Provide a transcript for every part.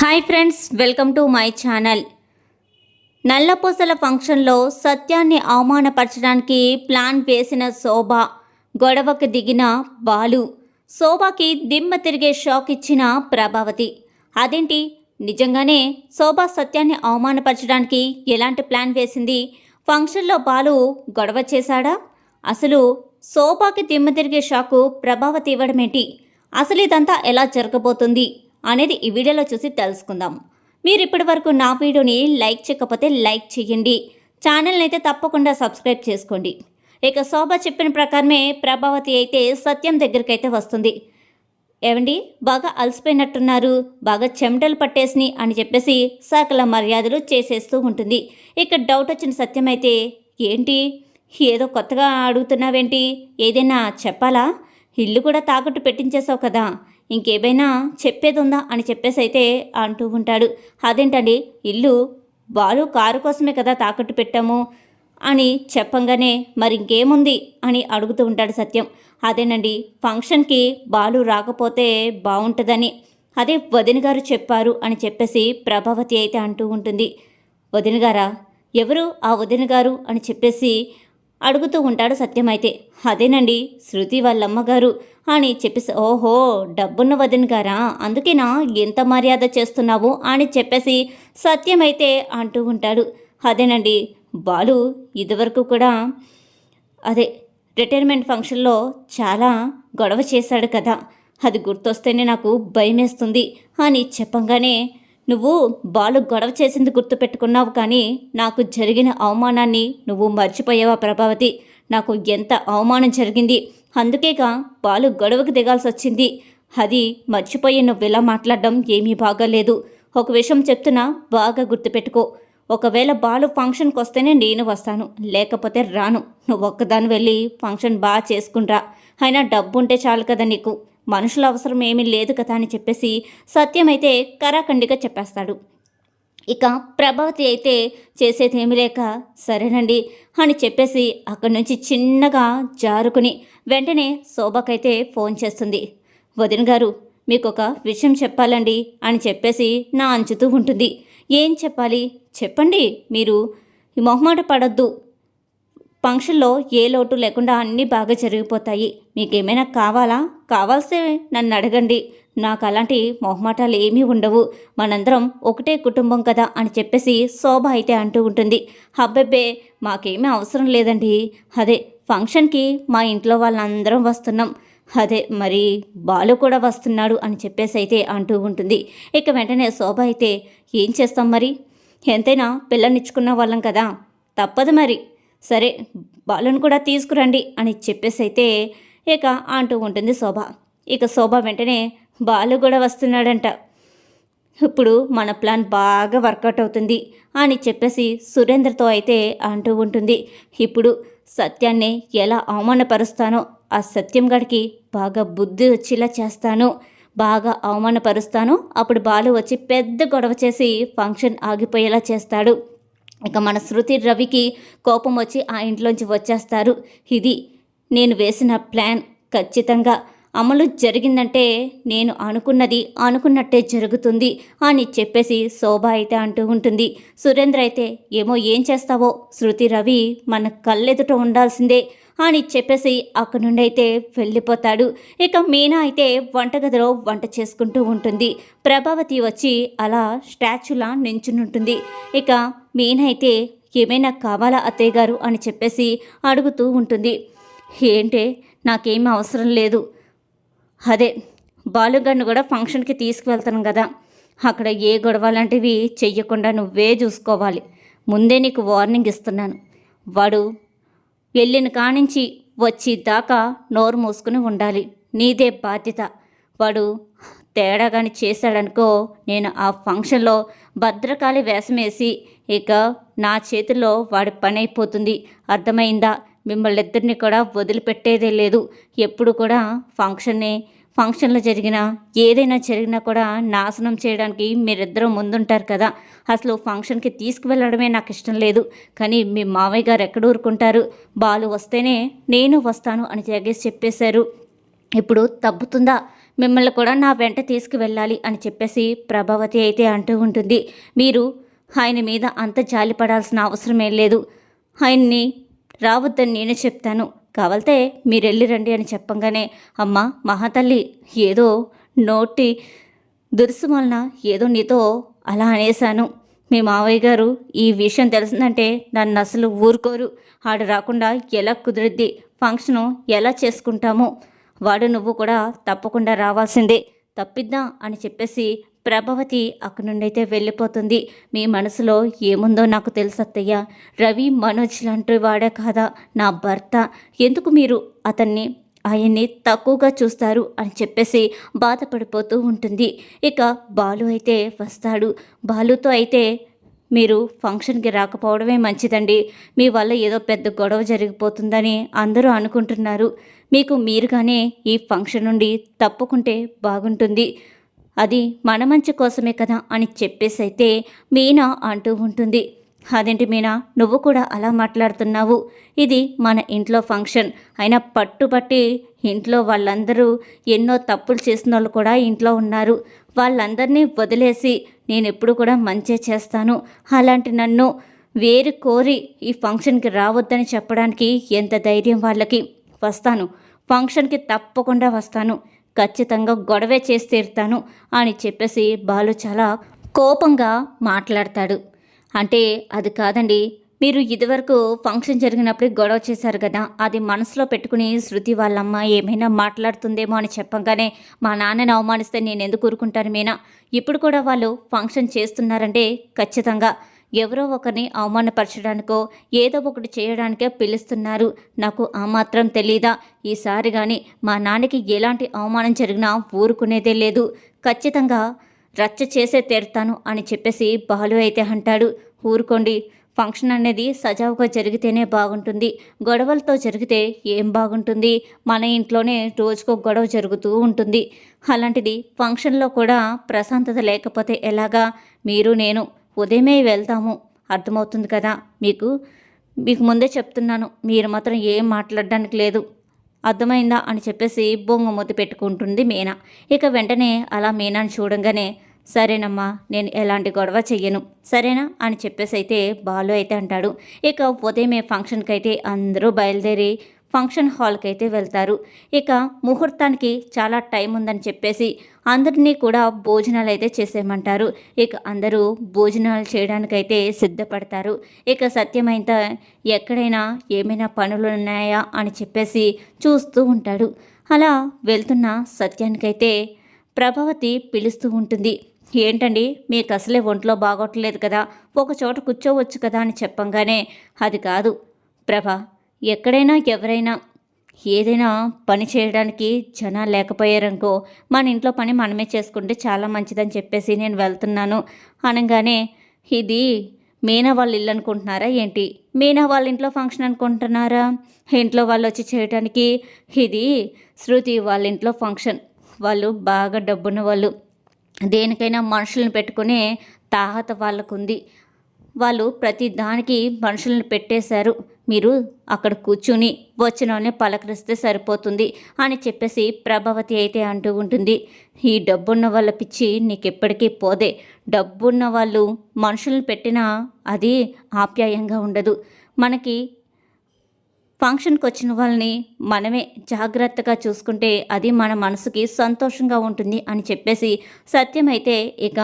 Hi friends welcome to my channel నల్లపూసల ఫంక్షన్లో సత్యాన్ని అవమానపరచడానికి plan వేసిన శోభ గొడవకు దిగిన బాలు. శోభకి దిమ్మ తిరిగే షాక్ ఇచ్చిన ప్రభావతి. అదేంటి? నిజంగానే శోభ సత్యాన్ని అవమానపరచడానికి ఎలాంటి ప్లాన్ వేసింది? ఫంక్షన్లో బాలు గొడవ చేశాడా? అసలు శోభకి దిమ్మ తిరిగే షాకు ప్రభావతి ఇవ్వడమేంటి? అసలు ఇదంతా ఎలా జరగబోతుంది? అనేది ఈ వీడియోలో చూసి తెలుసుకుందాం. మీరు ఇప్పటి వరకు నా వీడియోని లైక్ చేయకపోతే లైక్ చేయండి. ఛానల్ని అయితే తప్పకుండా సబ్స్క్రైబ్ చేసుకోండి. ఇక శోభ చెప్పిన ప్రకారమే ప్రభావతి అయితే సత్యం దగ్గరికి అయితే వస్తుంది. ఏమండి బాగా అలసిపోయినట్టున్నారు. బాగా చెమటలు పట్టేసిని అని చెప్పేసి సకల మర్యాదలు చేసేస్తూ ఉంటుంది. ఇక డౌట్ వచ్చిన సత్యం అయితే ఏంటి? ఏదో కొత్తగా అడుగుతున్నావేంటి? ఏదైనా చెప్పాలా? ఇల్లు కూడా తాకట్టు పెట్టించేసావు కదా. ఇంకేమైనా చెప్పేది ఉందా అని చెప్పేసి అయితే అంటూ ఉంటాడు. అదేంటండి? ఇల్లు బాలు కారు కోసమే కదా తాకట్టు పెట్టాము అని చెప్పంగానే మరి ఇంకేముంది అని అడుగుతూ ఉంటాడు సత్యం. అదేనండి ఫంక్షన్కి బాలు రాకపోతే బాగుంటుందని అదే వదిన గారు చెప్పారు అని చెప్పేసి ప్రభావతి అయితే అంటూ ఉంటుంది. వదిన గారా? ఎవరు ఆ వదిన గారు? అని చెప్పేసి అడుగుతూ ఉంటాడు సత్యం అయితే అదేనండి శృతి వాళ్ళమ్మగారు అని చెప్పేసి ఓహో డబ్బున్న వదిన గారా? అందుకేనా? ఎంత మర్యాద చేస్తున్నావు? అని చెప్పేసి సత్యమైతే అంటూ ఉంటాడు. అదేనండి బాలు ఇదివరకు కూడా అదే రిటైర్మెంట్ ఫంక్షన్లో చాలా గొడవ చేశాడు కదా. అది గుర్తొస్తేనే నాకు భయమేస్తుంది అని చెప్పంగానే నువ్వు బాలు గొడవ చేసింది గుర్తుపెట్టుకున్నావు కానీ నాకు జరిగిన అవమానాన్ని నువ్వు మర్చిపోయావా ప్రభావతి? నాకు ఎంత అవమానం జరిగింది? అందుకేగా బాలు గొడవకు దిగాల్సి వచ్చింది. అది మర్చిపోయి నువ్వు ఇలా మాట్లాడడం ఏమీ బాగాలేదు. ఒక విషయం చెప్తున్నా బాగా గుర్తుపెట్టుకో. ఒకవేళ బాలు ఫంక్షన్కి వస్తేనే నేను వస్తాను. లేకపోతే రాను. నువ్వు ఒక్కదాని వెళ్ళి ఫంక్షన్ బాగా చేసుకునిరా అయినా డబ్బు ఉంటే చాలు కదా నీకు. మనుషుల అవసరం ఏమీ లేదు కదా అని చెప్పేసి సత్యమైతే కరాఖండిగా చెప్పేస్తాడు. ఇక ప్రభావతి అయితే చేసేది లేక సరేనండి అని చెప్పేసి అక్కడి నుంచి చిన్నగా జారుకుని వెంటనే శోభకైతే ఫోన్ చేస్తుంది. వదిన గారు మీకు ఒక విషయం చెప్పాలండి అని చెప్పేసి నా అంచుతూ ఉంటుంది. ఏం చెప్పాలి? చెప్పండి మీరు. మొహమాట పడద్దు. ఫంక్షన్లో ఏ లోటు లేకుండా అన్నీ బాగా జరిగిపోతాయి. మీకేమైనా కావాలా? కావాల్సే నన్ను అడగండి. నాకు అలాంటి మొహమాటాలు ఏమీ ఉండవు. మనందరం ఒకటే కుటుంబం కదా అని చెప్పేసి శోభ అయితే అంటూ ఉంటుంది. అబ్బెబ్బే మాకేమీ అవసరం లేదండి. అదే ఫంక్షన్కి మా ఇంట్లో వాళ్ళందరం వస్తున్నాం. అదే మరి బాలు కూడా వస్తున్నాడు అని చెప్పేసి అయితే అంటూ ఉంటుంది. ఇక వెంటనే శోభ అయితే ఏం చేస్తాం మరి? ఎంతైనా పిల్లనిచ్చుకున్న వాళ్ళం కదా. తప్పదు మరి. సరే బాలును కూడా తీసుకురండి అని చెప్పేసి అయితే ఇక అంటూ ఉంటుంది శోభ. ఇక శోభ వెంటనే బాలు కూడా వస్తున్నాడంట. ఇప్పుడు మన ప్లాన్ బాగా వర్కౌట్ అవుతుంది అని చెప్పేసి సురేంద్రతో అయితే అంటూ ఉంటుంది. ఇప్పుడు సత్యాన్ని ఎలా అవమానపరుస్తానో ఆ సత్యం గడికి బాగా బుద్ధి వచ్చేలా చేస్తాను. బాగా అవమానపరుస్తాను. అప్పుడు బాలు వచ్చి పెద్ద గొడవ చేసి ఫంక్షన్ ఆగిపోయేలా చేస్తాడు. ఇక మన శృతి రవికి కోపం వచ్చి ఆ ఇంట్లోంచి వచ్చేస్తారు. ఇది నేను వేసిన ప్లాన్ ఖచ్చితంగా. అమలు జరిగిందంటే నేను అనుకున్నది అనుకున్నట్టే జరుగుతుంది అని చెప్పేసి శోభ అయితే అంటూ ఉంటుంది. సురేంద్ర అయితే ఏమో ఏం చేస్తావో? శృతి రవి మన కళ్ళెదుట ఉండాల్సిందే అని చెప్పేసి అక్కడి నుండి అయితే వెళ్ళిపోతాడు. ఇక మీనా అయితే వంటగదిలో వంట చేసుకుంటూ ఉంటుంది. ప్రభావతి వచ్చి అలా స్టాచ్యూలా నించునుంటుంది. ఇక మీనైతే ఏమైనా కావాలా అత్తయ్య గారు? అని చెప్పేసి అడుగుతూ ఉంటుంది. ఏంటే నాకేం అవసరం లేదు. అదే బాలుగాడిని కూడా ఫంక్షన్కి తీసుకువెళ్తాను కదా. అక్కడ ఏ గొడవ లాంటివి చెయ్యకుండా నువ్వే చూసుకోవాలి. ముందే నీకు వార్నింగ్ ఇస్తున్నాను. వాడు వెళ్ళిన కానించి వచ్చి దాకా నోరు మూసుకుని ఉండాలి. నీదే బాధ్యత. వాడు తేడా కానీ చేశాడనుకో నేను ఆ ఫంక్షన్లో భద్రకాళి వేషమేసి ఇక నా చేతిలో వాడి పని అయిపోతుంది. అర్థమైందా? మిమ్మల్ని ఇద్దరిని కూడా వదిలిపెట్టేదే లేదు. ఎప్పుడు కూడా ఫంక్షన్ని ఫంక్షన్లో జరిగిన ఏదైనా జరిగినా కూడా నాశనం చేయడానికి మీరిద్దరూ ముందుంటారు కదా. అసలు ఫంక్షన్కి తీసుకువెళ్ళడమే నాకు ఇష్టం లేదు. కానీ మీ మావయ్య గారు ఎక్కడ ఊరుకుంటారు? బాలు వస్తేనే నేను వస్తాను అని తెగేసి చెప్పేశారు. ఇప్పుడు తప్పుతుందా? మిమ్మల్ని కూడా నా వెంట తీసుకువెళ్ళాలి అని చెప్పేసి ప్రభావతి అయితే అంటూ ఉంటుంది. మీరు ఆయన మీద అంత జాలి పడాల్సిన అవసరం ఏం లేదు. ఆయన్ని రావద్దని నేనే చెప్తాను. కావలితే మీరు వెళ్ళి రండి అని చెప్పంగానే అమ్మ మహాతల్లి ఏదో నోటి దురుసు వలన ఏదో నీతో అలా అనేశాను. మీ మావయ్య గారు ఈ విషయం తెలిసిందంటే నన్ను అసలు ఊరుకోరు. ఆడు రాకుండా ఎలా కుదిరిద్ది? ఫంక్షను ఎలా చేసుకుంటాము? వాడు నువ్వు కూడా తప్పకుండా రావాల్సిందే. తప్పిద్దాం అని చెప్పేసి ప్రభావతి అక్కడి నుండి అయితే వెళ్ళిపోతుంది. మీ మనసులో ఏముందో నాకు తెలుసు అత్తయ్య. రవి మనోజ్ లాంటి వాడే కాదా? నా భర్త. ఎందుకు మీరు అతన్ని ఆయన్ని తక్కువగా చూస్తారు అని చెప్పేసి బాధపడిపోతూ ఉంటుంది. ఇక బాలు అయితే వస్తాడు. బాలుతో అయితే మీరు ఫంక్షన్కి రాకపోవడమే మంచిదండి. మీ వల్ల ఏదో పెద్ద గొడవ జరిగిపోతుందని అందరూ అనుకుంటున్నారు. మీకు మీరుగానే ఈ ఫంక్షన్ నుండి తప్పుకుంటే బాగుంటుంది. అది మన మంచి కోసమే కదా అని చెప్పేసి అయితే మీనా అంటూ ఉంటుంది. అదేంటి మీనా? నువ్వు కూడా అలా మాట్లాడుతున్నావు. ఇది మన ఇంట్లో ఫంక్షన్. అయినా పట్టుబట్టి ఇంట్లో వాళ్ళందరూ ఎన్నో తప్పులు చేసిన వాళ్ళు కూడా ఇంట్లో ఉన్నారు. వాళ్ళందరినీ వదిలేసి నేను ఎప్పుడు కూడా మంచే చేస్తాను. అలాంటి నన్ను వేరు కోరి ఈ ఫంక్షన్కి రావద్దని చెప్పడానికి ఎంత ధైర్యం వాళ్ళకి? వస్తాను. ఫంక్షన్కి తప్పకుండా వస్తాను. ఖచ్చితంగా గొడవే చేసి తీరుతాను అని చెప్పేసి బాలు చాలా కోపంగా మాట్లాడతాడు. అంటే అది కాదండి. మీరు ఇదివరకు ఫంక్షన్ జరిగినప్పుడు గొడవ చేశారు కదా. అది మనసులో పెట్టుకుని శృతి వాళ్ళమ్మ ఏమైనా మాట్లాడుతుందేమో అని చెప్పగానే మా నాన్నని అవమానిస్తే నేను ఎందుకు ఊరుకుంటాను మీనా? ఇప్పుడు కూడా వాళ్ళు ఫంక్షన్ చేస్తున్నారంటే ఖచ్చితంగా. ఎవరో ఒకరిని అవమానపరచడానికో ఏదో ఒకటి చేయడానికే పిలుస్తున్నారు. నాకు ఆ మాత్రం తెలీదా? ఈసారి కానీ మా నాన్నకి ఎలాంటి అవమానం జరిగినా ఊరుకునేదే లేదు. ఖచ్చితంగా రచ్చ చేసే తీరుతాను అని చెప్పేసి బాలు అయితే అంటాడు. ఊరుకోండి. ఫంక్షన్ అనేది సజావుగా జరిగితేనే బాగుంటుంది. గొడవలతో జరిగితే ఏం బాగుంటుంది? మన ఇంట్లోనే రోజుకో గొడవ జరుగుతూ ఉంటుంది. అలాంటిది ఫంక్షన్లో కూడా ప్రశాంతత లేకపోతే ఎలాగా? మీరు నేను ఉదయమే వెళ్తాము. అర్థమవుతుంది కదా? మీకు మీకు ముందే చెప్తున్నాను. మీరు మాత్రం ఏం మాట్లాడడానికి లేదు. అర్థమైందా అని చెప్పేసి బొంగు పెట్టుకుంటుంది మీనా. ఇక వెంటనే అలా మీనాను చూడంగానే సరేనమ్మా నేను ఎలాంటి గొడవ చెయ్యను. సరేనా? అని చెప్పేసి అయితే బాలు అయితే అంటాడు. ఇక ఉదయమే ఫంక్షన్కి అయితే అందరూ బయలుదేరి ఫంక్షన్ హాల్కి అయితే వెళ్తారు. ఇక ముహూర్తానికి చాలా టైం ఉందని చెప్పేసి అందరినీ కూడా భోజనాలు అయితే చేసేయమంటారు. ఇక అందరూ భోజనాలు చేయడానికైతే సిద్ధపడతారు. ఇక సత్యమైతే ఎక్కడైనా ఏమైనా పనులు ఉన్నాయా అని చెప్పేసి చూస్తూ ఉంటాడు. అలా వెళ్తున్న సత్యానికైతే ప్రభావతి పిలుస్తూ ఉంటుంది. ఏంటండి? మీకు అసలే ఒంట్లో బాగోట్లేదు కదా. ఒక చోట కూర్చోవచ్చు కదా అని చెప్పంగానే అది కాదు ప్రభా ఎక్కడైనా ఎవరైనా ఏదైనా పని చేయడానికి జనాలు లేకపోయారనుకో మన ఇంట్లో పని మనమే చేసుకుంటే చాలా మంచిదని చెప్పేసి నేను వెళ్తున్నాను అనగానే ఇది మీనా వాళ్ళ ఇల్లు అనుకుంటున్నారా ఏంటి? మీనా వాళ్ళ ఇంట్లో ఫంక్షన్ అనుకుంటున్నారా? ఇంట్లో వాళ్ళు వచ్చి చేయడానికి ఇది శృతి వాళ్ళ ఇంట్లో ఫంక్షన్. వాళ్ళు బాగా డబ్బున్న వాళ్ళు. దేనికైనా మనుషులను పెట్టుకునే తాహత వాళ్ళకుంది. వాళ్ళు ప్రతి దానికి మనుషులను పెట్టేశారు. మీరు అక్కడ కూర్చుని వచ్చినోనే పలకరిస్తే సరిపోతుంది అని చెప్పేసి ప్రభావతి అయితే అంటూ ఉంటుంది. ఈ డబ్బున్న వాళ్ళ పిచ్చి నీకెప్పటికీ పోదే. డబ్బున్న వాళ్ళు మనుషులను పెట్టినా అది ఆప్యాయంగా ఉండదు. మనకి ఫంక్షన్కి వచ్చిన వాళ్ళని మనమే జాగ్రత్తగా చూసుకుంటే అది మన మనసుకి సంతోషంగా ఉంటుంది అని చెప్పేసి సత్యం అయితే ఇక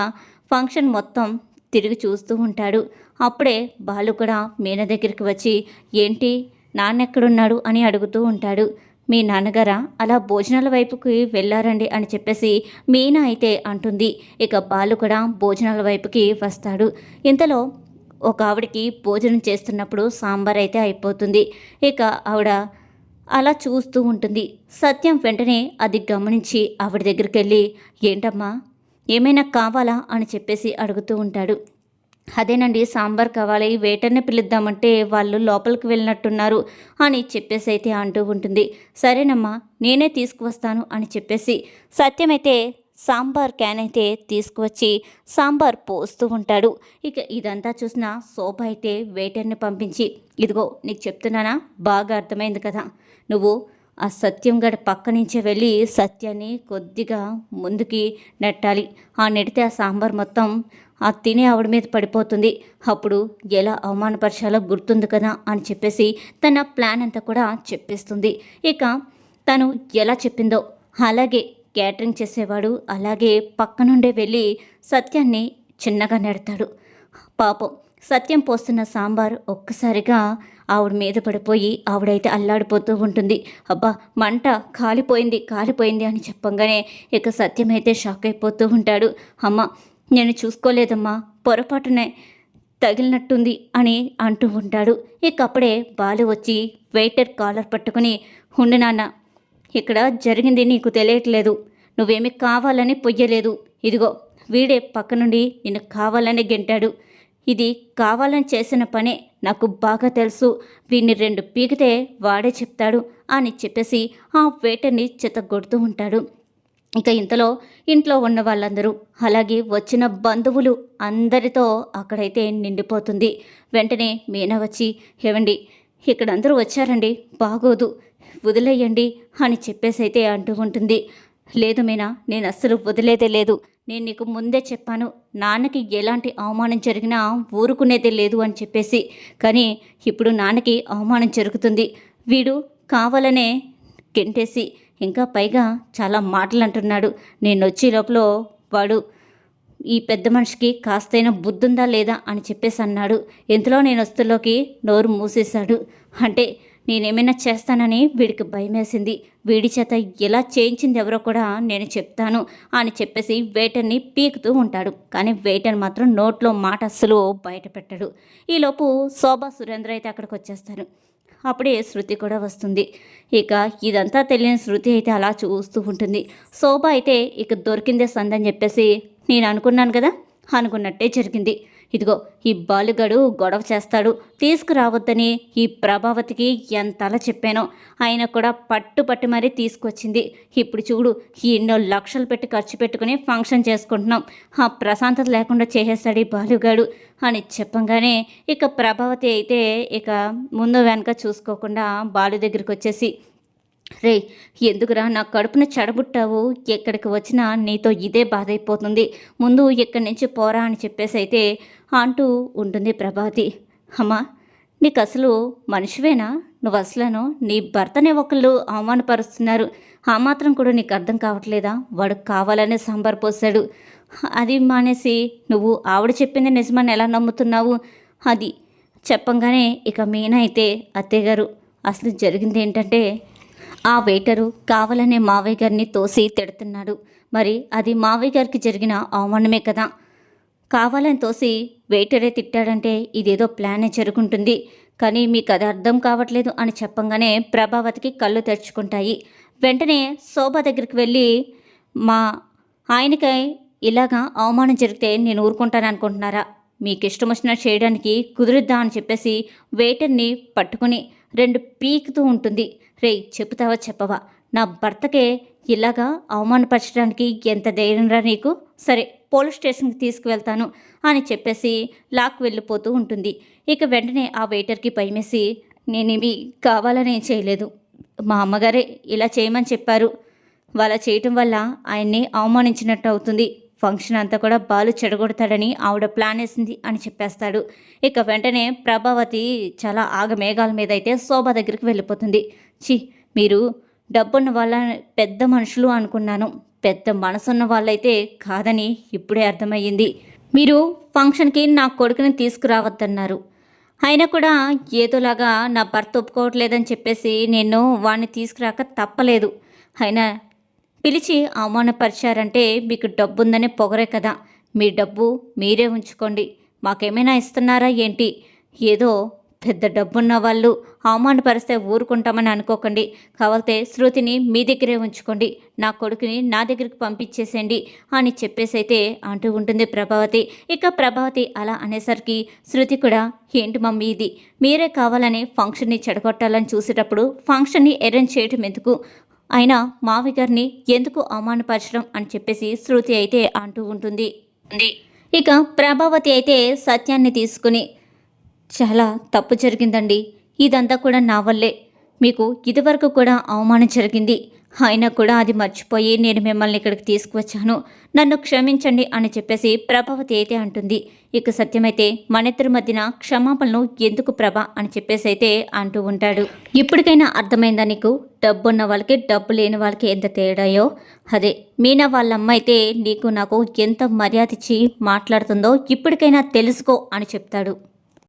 ఫంక్షన్ మొత్తం తిరిగి చూస్తూ ఉంటాడు. అప్పుడే బాలు కూడా మీన దగ్గరికి వచ్చి ఏంటి? నాన్నెక్కడున్నాడు? అని అడుగుతూ ఉంటాడు. మీ నాన్నగారా? అలా భోజనాల వైపుకి వెళ్ళారండి అని చెప్పేసి మీనా అయితే అంటుంది. ఇక బాలు కూడా భోజనాల వైపుకి వస్తాడు. ఇంతలో ఒక ఆవిడకి భోజనం చేస్తున్నప్పుడు సాంబార్ అయితే అయిపోతుంది. ఇక ఆవిడ అలా చూస్తూ ఉంటుంది. సత్యం వెంటనే అది గమనించి ఆవిడ దగ్గరికి వెళ్ళి ఏంటమ్మా? ఏమైనా కావాలా అని చెప్పేసి అడుగుతూ ఉంటాడు. అదేనండి సాంబార్ కావాలి వేటర్ని పిలుద్దామంటే వాళ్ళు లోపలికి వెళ్ళినట్టున్నారు అని చెప్పేసి అయితే అంటూ ఉంటుంది. సరేనమ్మా నేనే తీసుకువస్తాను అని చెప్పేసి సత్యమైతే సాంబార్ క్యాన్ అయితే తీసుకువచ్చి సాంబార్ పోస్తూ ఉంటాడు. ఇక ఇదంతా చూసిన శోభ అయితే వేటర్ని పంపించి ఇదిగో నీకు చెప్తున్నానా? బాగా అర్థమైంది కదా. నువ్వు ఆ సత్యం గడ పక్క నుంచే వెళ్ళి సత్యాన్ని కొద్దిగా ముందుకి నెట్టాలి. ఆ నెడితే ఆ సాంబార్ మొత్తం ఆ తినే ఆవిడ మీద పడిపోతుంది. అప్పుడు ఎలా అవమానపరచాలో గుర్తుంది కదా అని చెప్పేసి తన ప్లాన్ అంతా కూడా చెప్పేస్తుంది. ఇక తను ఎలా చెప్పిందో అలాగే క్యాటరింగ్ చేసేవాడు అలాగే పక్క నుండే వెళ్ళి సత్యాన్ని చిన్నగా నెడతాడు. పాపం సత్యం పోస్తున్న సాంబార్ ఒక్కసారిగా ఆవిడ మీద పడిపోయి ఆవిడైతే అల్లాడిపోతూ ఉంటుంది. అబ్బా మంట కాలిపోయింది కాలిపోయింది అని చెప్పంగానే ఇక సత్యం అయితే షాక్ అయిపోతూ ఉంటాడు. అమ్మ నేను చూసుకోలేదమ్మా పొరపాటునే తగిలినట్టుంది అని అంటూ ఉంటాడు. ఇక అప్పుడే బాలు వచ్చి వెయిటర్ కాలర్ పట్టుకుని ఉండు నాన్న ఇక్కడ జరిగింది నీకు తెలియట్లేదు. నువ్వేమి కావాలని పొయ్యలేదు. ఇదిగో వీడే పక్క నుండి నిన్ను కావాలని గెంటాడు. ఇది కావాలని చేసిన పనే నాకు బాగా తెలుసు. వీడిని రెండు పీకితే వాడే చెప్తాడు అని చెప్పేసి ఆ వేటని చెత్తగొడుతూ ఉంటాడు. ఇక ఇంతలో ఇంట్లో ఉన్న వాళ్ళందరూ అలాగే వచ్చిన బంధువులు అందరితో అక్కడైతే నిండిపోతుంది. వెంటనే మీనా వచ్చి ఏవండి ఇక్కడ అందరూ వచ్చారండి బాగోదు వదిలేయండి అని చెప్పేసి అయితే అంటూ ఉంటుంది. లేదు మీనా నేను అస్సలు వదిలేదే లేదు. నేను నీకు ముందే చెప్పాను నాన్నకి ఎలాంటి అవమానం జరిగినా ఊరుకునేదే లేదు అని చెప్పేసి. కానీ ఇప్పుడు నాన్నకి అవమానం జరుగుతుంది. వీడు కావాలనే గెంటేసి ఇంకా పైగా చాలా మాటలు అంటున్నాడు నేను వచ్చే లోపల వాడు ఈ పెద్ద మనిషికి కాస్తైనా బుద్ధుందా లేదా అని చెప్పేసి అన్నాడు. ఇంతలో నేను వస్తులోకి నోరు మూసేశాడు. అంటే నేనేమైనా చేస్తానని వీడికి భయమేసింది. వీడి చేత ఎలా చేయించింది ఎవరో కూడా నేను చెప్తాను అని చెప్పేసి వేటర్ని పీకుతూ ఉంటాడు. కానీ వేటర్ మాత్రం నోట్లో మాట అస్సలు బయట పెట్టాడు ఈలోపు శోభా సురేంద్ర అయితే అక్కడికి వచ్చేస్తాను అప్పుడే శృతి కూడా వస్తుంది. ఇక ఇదంతా తెలియని శృతి అయితే అలా చూస్తూ ఉంటుంది. శోభ అయితే ఇక దొరికిందే సందని చెప్పేసి నేను అనుకున్నాను కదా అనుకున్నట్టే జరిగింది. ఇదిగో ఈ బాలుగడు గొడవ చేస్తాడు. తీసుకురావద్దని ఈ ప్రభావతికి ఎంతలా చెప్పానో. ఆయన కూడా పట్టు పట్టు మరీ తీసుకొచ్చింది. ఇప్పుడు చూడు ఎన్నో లక్షలు పెట్టి ఖర్చు పెట్టుకుని ఫంక్షన్ చేసుకుంటున్నాం. ఆ ప్రశాంతత లేకుండా చేసేస్తాడు ఈ బాలుగాడు అని చెప్పంగానే ఇక ప్రభావతి అయితే ఇక ముందు వెనక చూసుకోకుండా బాలు దగ్గరికి వచ్చేసి రే ఎందుకురా నా కడుపున చెడబుట్టావు? ఎక్కడికి వచ్చినా నీతో ఇదే బాధ అయిపోతుంది ముందు ఇక్కడి నుంచి పోరా అని చెప్పేసి అయితే అంటూ ఉంటుంది ప్రభాతి అమ్మా నీకు అసలు మనిషివేనా? నువ్వు అసలను నీ భర్తనే ఒకళ్ళు అవమానపరుస్తున్నారు. ఆ మాత్రం కూడా నీకు అర్థం కావట్లేదా? వాడు కావాలనే సాంబార్ పోసాడు. అది మానేసి నువ్వు ఆవిడ చెప్పింది నిజమని ఎలా నమ్ముతున్నావు? అది చెప్పంగానే ఇక మీనా అయితే అత్తయ్య గారు అసలు జరిగింది ఏంటంటే ఆ వెయిటరు కావాలనే మావయ్య గారిని తోసి తిడుతున్నాడు. మరి అది మావయ్య గారికి జరిగిన అవమానమే కదా. కావాలని తోసి వెయిటరే తిట్టాడంటే ఇదేదో ప్లానే జరుగుంటుంది. కానీ మీకు అది అర్థం కావట్లేదు అని చెప్పంగానే ప్రభావతికి కళ్ళు తెరుచుకుంటాయి. వెంటనే శోభ దగ్గరికి వెళ్ళి మా ఆయనకై ఇలాగా అవమానం జరిగితే నేను ఊరుకుంటాను అనుకుంటున్నారా? మీకు ఇష్టం వచ్చినా చేయడానికి కుదురుద్దా? అని చెప్పేసి వెయిటర్ని పట్టుకుని రెండు పీకుతూ ఉంటుంది. రే చెబుతావా చెప్పవా? నా భర్తకే ఇలాగా అవమానపరచడానికి ఎంత ధైర్యంరా నీకు? సరే పోలీస్ స్టేషన్కి తీసుకువెళ్తాను అని చెప్పేసి లాక్ వెళ్ళిపోతూ ఉంటుంది. ఇక వెంటనే ఆ వెయిటర్కి భయమేసి నేనేమి కావాలనే చేయలేదు. మా అమ్మగారే ఇలా చేయమని చెప్పారు. వాళ్ళ చేయటం వల్ల ఆయన్ని అవమానించినట్టు అవుతుంది. ఫంక్షన్ అంతా కూడా బాలు చెడగొడతాడని ఆవిడ ప్లాన్ వేసింది అని చెప్పేస్తాడు. ఇక వెంటనే ప్రభావతి చాలా ఆగమేఘాల మీద అయితే శోభ దగ్గరికి వెళ్ళిపోతుంది. ఛీ మీరు డబ్బున్న వాళ్ళ పెద్ద మనుషులు అనుకున్నాను. పెద్ద మనసున్న వాళ్ళైతే కాదని ఇప్పుడే అర్థమయ్యింది. మీరు ఫంక్షన్కి నా కొడుకుని తీసుకురావద్దన్నారు. అయినా కూడా ఏదోలాగా నా భర్త ఒప్పుకోవట్లేదని చెప్పేసి నేను వాడిని తీసుకురాక తప్పలేదు. అయినా పిలిచి అవమానపరిచారంటే మీకు డబ్బు ఉందనే పొగరే కదా. మీ డబ్బు మీరే ఉంచుకోండి. మాకేమైనా ఇస్తున్నారా ఏంటి? ఏదో పెద్ద డబ్బున్న వాళ్ళు అవమానపరిస్తే ఊరుకుంటామని అనుకోకండి. కావాలితే శృతిని మీ దగ్గరే ఉంచుకోండి. నా కొడుకుని నా దగ్గరికి పంపించేసేయండి అని చెప్పేసి అయితే అంటూ ఉంటుంది ప్రభావతి. ఇక ప్రభావతి అలా అనేసరికి శృతి కూడా ఏంటి మమ్మీ ఇది? మీరే కావాలని ఫంక్షన్ని చెడగొట్టాలని చూసేటప్పుడు ఫంక్షన్ని అరేంజ్ చేయటం ఎందుకు? అయినా మావి గారిని ఎందుకు అవమానపరచడం? అని చెప్పేసి శృతి అయితే అంటూ ఉంటుంది. ఇక ప్రభావతి అయితే సత్యాన్ని తీసుకుని చాలా తప్పు జరిగిందండి. ఇదంతా కూడా నా వల్లే. మీకు ఇదివరకు కూడా అవమానం జరిగింది. అయినా కూడా అది మర్చిపోయి నేను మిమ్మల్ని ఇక్కడికి తీసుకువచ్చాను. నన్ను క్షమించండి అని చెప్పేసి ప్రభావతి అయితే అంటుంది. ఇక సత్యమైతే మనిద్దరి మధ్యన క్షమాపణలు ఎందుకు ప్రభ అని చెప్పేసి అయితే అంటూ ఉంటాడు. ఇప్పటికైనా అర్థమైందా నీకు? డబ్బు ఉన్న వాళ్ళకి డబ్బు లేని వాళ్ళకి ఎంత తేడాయో? అదే మీనా వాళ్ళ అమ్మ అయితే నీకు నాకు ఎంత మర్యాద ఇచ్చి మాట్లాడుతుందో ఇప్పటికైనా తెలుసుకో అని చెప్తాడు.